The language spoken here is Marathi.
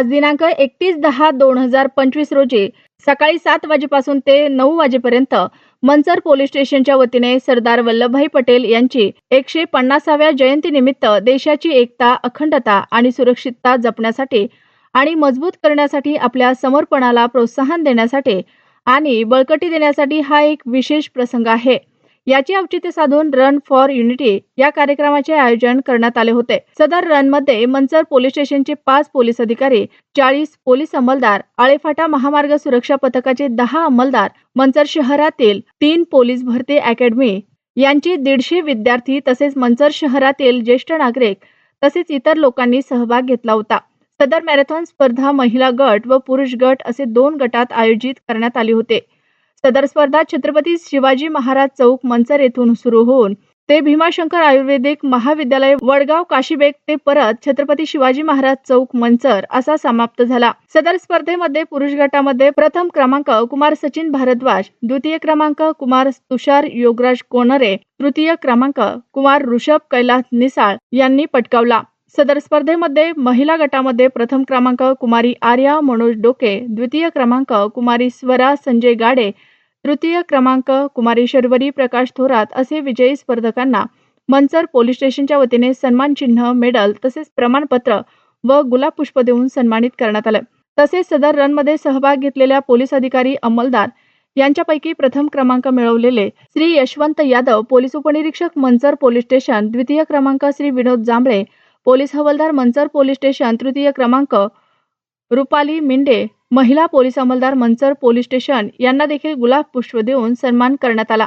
आज दिनांक एकतीस दहा दोन हजार पंचवीस रोजी सकाळी सात वाजेपासून ते नऊ वाजेपर्यंत मंचर पोलीस स्टेशनच्या वतीने सरदार वल्लभभाई पटेल यांची एकशे पन्नासाव्या जयंतीनिमित्त देशाची एकता अखंडता आणि सुरक्षितता जपण्यासाठी आणि मजबूत करण्यासाठी आपल्या समर्पणाला प्रोत्साहन देण्यासाठी आणि बळकटी देण्यासाठी हा एक विशेष प्रसंग आहे. याचे औचित्य साधून रन फॉर युनिटी या कार्यक्रमाचे आयोजन करण्यात आले होते. सदर रनमध्ये मंचर पोलीस स्टेशनचे पाच पोलीस अधिकारी चाळीस पोलीस अंमलदार आळेफाटा महामार्ग सुरक्षा पथकाचे दहा अंमलदार मंचर शहरातील तीन पोलीस भरती अकॅडमी यांचे दीडशे विद्यार्थी तसेच मंचर शहरातील ज्येष्ठ नागरिक तसेच इतर लोकांनी सहभाग घेतला होता. सदर मॅरेथॉन स्पर्धा महिला गट व पुरुष गट असे दोन गटात आयोजित करण्यात आले होते. सदर स्पर्धा छत्रपती शिवाजी महाराज चौक मंचर येथून सुरू होऊन ते भीमाशंकर आयुर्वेदिक महाविद्यालय वडगाव काशीबेक ते परत छत्रपती शिवाजी महाराज चौक मंचर असा समाप्त झाला. सदर स्पर्धेमध्ये पुरुष गटामध्ये प्रथम क्रमांक कुमार सचिन भारद्वाज द्वितीय क्रमांक कुमार तुषार योगराज कोनरे तृतीय क्रमांक कुमार ऋषभ कैलास निसाळ यांनी पटकावला. सदर स्पर्धेमध्ये महिला गटामध्ये प्रथम क्रमांक कुमारी आर्या मनोज डोके द्वितीय क्रमांक कुमारी स्वरा संजय गाडे तृतीय क्रमांक कुमारी शर्वरी प्रकाश थोरात असे विजयी स्पर्धकांना मंचर पोलीस स्टेशनच्या वतीने सन्मान चिन्ह मेडल तसेच प्रमाणपत्र व गुलाब पुष्प देऊन सन्मानित करण्यात आलं. तसेच सदर रनमध्ये सहभाग घेतलेल्या पोलीस अधिकारी अंमलदार यांच्यापैकी प्रथम क्रमांक मिळवलेले श्री यशवंत यादव पोलीस उपनिरीक्षक मंचर पोलीस स्टेशन द्वितीय क्रमांक श्री विनोद जांभळे पोलीस हवालदार मंचर पोलीस स्टेशन तृतीय क्रमांक रुपाली मिंडे महिला पोलीस अंमलदार मंचर पोलीस स्टेशन यांना देखील गुलाब पुष्प देऊन सन्मान करण्यात आला.